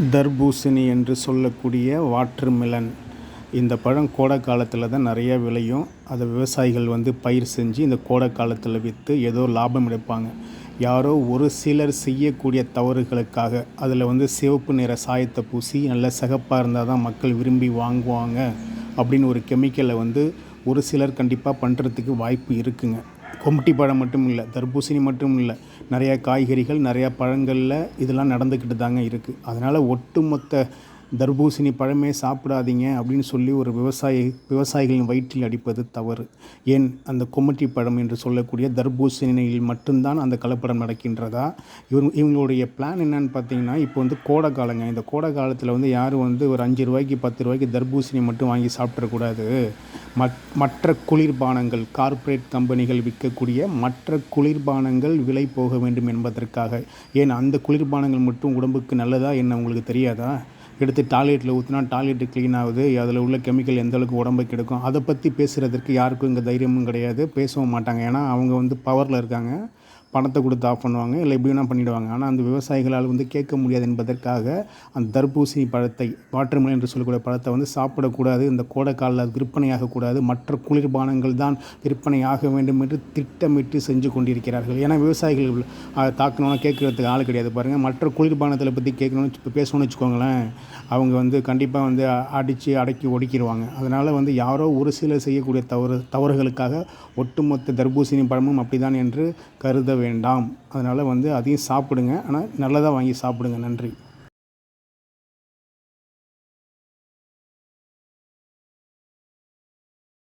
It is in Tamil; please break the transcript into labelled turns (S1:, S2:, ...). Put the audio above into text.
S1: தர்பூசணி என்று சொல்லக்கூடிய வாட்டர்மெலன். இந்த பழம் கோடை காலத்தில் தான் நிறையா விளையும். அதை விவசாயிகள் வந்து பயிர் செஞ்சு இந்த கோடை காலத்தில் விற்று ஏதோ லாபம் எடுப்பாங்க. யாரோ ஒரு சிலர் செய்யக்கூடிய தவறுகளுக்காக அதில் வந்து சிவப்பு நிற சாயத்தை பூசி நல்ல சிகப்பாக இருந்தால் தான் மக்கள் விரும்பி வாங்குவாங்க. அப்படின்னு ஒரு கெமிக்கலை வந்து ஒரு சிலர் கண்டிப்பாக பண்ணுறதுக்கு வாய்ப்பு இருக்குங்க. கொம்பட்டி பழம் மட்டும் இல்லை தர்பூசணி மட்டும் இல்லை நிறையா காய்கறிகள் நிறையா பழங்களில் இதெல்லாம் நடந்துக்கிட்டு தாங்க இருக்குது அதனால் ஒட்டுமொத்த தர்பூசணி பழமே சாப்பிடாதீங்க அப்படின்னு சொல்லி ஒரு விவசாயி விவசாயிகளின் வயிற்றில் அடிப்பது தவறு. ஏன்? அந்த கொமட்டி பழம் என்று சொல்லக்கூடிய தர்பூசணியில் மட்டும்தான் அந்த கலப்படம் நடக்கின்றதா? இவங்க இவங்களுடைய பிளான் என்னன்னு பார்த்தீங்கன்னா இப்போ வந்து கோடை காலங்க. இந்த கோடை காலத்தில் வந்து யாரும் வந்து ஒரு அஞ்சு ரூபாய்க்கு பத்து ரூபாய்க்கு தர்பூசணி மட்டும் வாங்கி சாப்பிடக்கூடாது மற்ற குளிர்பானங்கள் கார்ப்பரேட் கம்பெனிகள் விற்கக்கூடிய மற்ற குளிர்பானங்கள் விலை போக வேண்டும் என்பதற்காக. ஏன்? அந்த குளிர்பானங்கள் மட்டும் உடம்புக்கு நல்லதா? என்ன உங்களுக்கு தெரியாதா? எடுத்து டாய்லெட்டில் ஊற்றினா டாய்லெட்டு க்ளீன் ஆகுது. அதில் உள்ள கெமிக்கல் எந்த அளவுக்கு உடம்பை கெடுக்கும் அதை பற்றி பேசுகிறதுக்கு யாருக்கும் இங்கே தைரியமும் கிடையாது. பேசவும் மாட்டாங்க. ஏன்னா அவங்க வந்து பவரில் இருக்காங்க. பணத்தை கொடுத்து ஆஃப் பண்ணுவாங்க இல்லை எப்படி வேணால் பண்ணிவிடுவாங்க ஆனால் அந்த விவசாயிகளால் வந்து கேட்க முடியாது என்பதற்காக அந்த தர்பூசணி பழத்தை வாட்டர்மெலன் என்று சொல்லக்கூடிய பழத்தை வந்து சாப்பிடக்கூடாது இந்த கோடைக்காலில் அது விற்பனையாகக்கூடாது மற்ற குளிர்பானங்கள் தான் விற்பனை ஆக வேண்டும் என்று திட்டமிட்டு செஞ்சு கொண்டிருக்கிறார்கள். ஏன்னா விவசாயிகள் தாக்கணும்னா கேட்குறதுக்கு ஆள் கிடையாது. பாருங்கள் மற்ற குளிர்பானத்தில் பற்றி கேட்கணும்னு இப்போ பேசணும்னு வச்சுக்கோங்களேன் அவங்க வந்து கண்டிப்பாக வந்து அடித்து அடக்கி ஒடுக்கிடுவாங்க அதனால் வந்து யாரோ ஒரு சிலர் செய்யக்கூடிய தவறு தவறுகளுக்காக ஒட்டுமொத்த தர்பூசணி பழமும் அப்படிதான் என்று கருத வேண்டாம். அதனால் வந்து அதையும் சாப்பிடுங்க. ஆனால் நல்லதாக வாங்கி சாப்பிடுங்க. நன்றி.